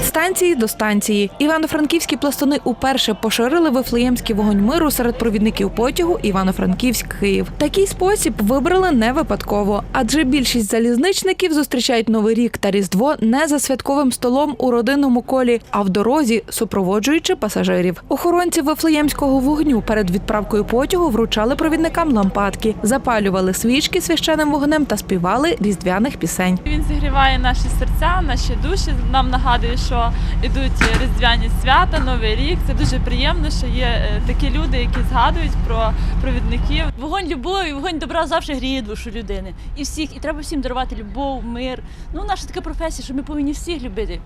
станції до станції. Івано-франківські пластуни уперше поширили вифлеємський вогонь миру серед провідників потягу Івано-Франківськ-Київ. Такий спосіб вибрали не випадково, адже більшість залізничників зустрічають новий рік та різдво не за святковим столом у родинному колі, а в дорозі, супроводжуючи пасажирів. Охоронці вифлеємського вогню перед відправкою потягу вручали провідникам лампадки, запалювали свічки священним вогнем та співали різдвяних пісень. Він зігріває наші серця, наші душі. Нам нагадує, що йдуть різдвяні свята, новий рік. Це дуже приємно, що є е, такі люди, які згадують про провідників. Вогонь любові, вогонь добра завжди гріє душу людини. І всіх, і треба всім дарувати любов, мир. Ну, наша така професія, що ми повинні всіх любити,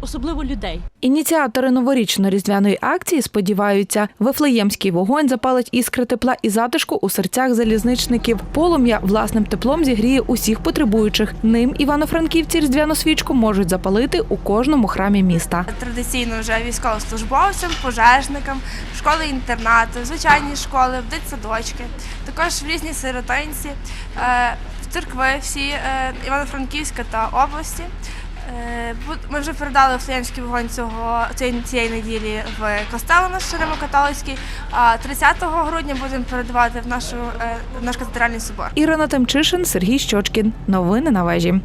особливо людей. Ініціатори новорічно-різдвяної акції сподіваються, вифлеємський вогонь запалить іскри тепла і затишку у серцях залізничників. Полум'я власним теплом зігріє усіх потребуючих. Ним івано-франківці різдвяну свічку можуть запалити у кожному храмі міста. традиційно вже військовослужбовцям, пожежникам, школи інтернату, звичайні школи, в дитсадочки, також в різні сиротинці, е, в церкви всі е, Івано-Франківська та області. Е, Ми вже передали Флеємський вогонь цього цієї, цієї неділі в костел наш Римо-католицький, а 30 грудня будемо передавати в нашу в наш катедральний собор. Ірина Темчишин, Сергій Щочкін. Новини на вежі.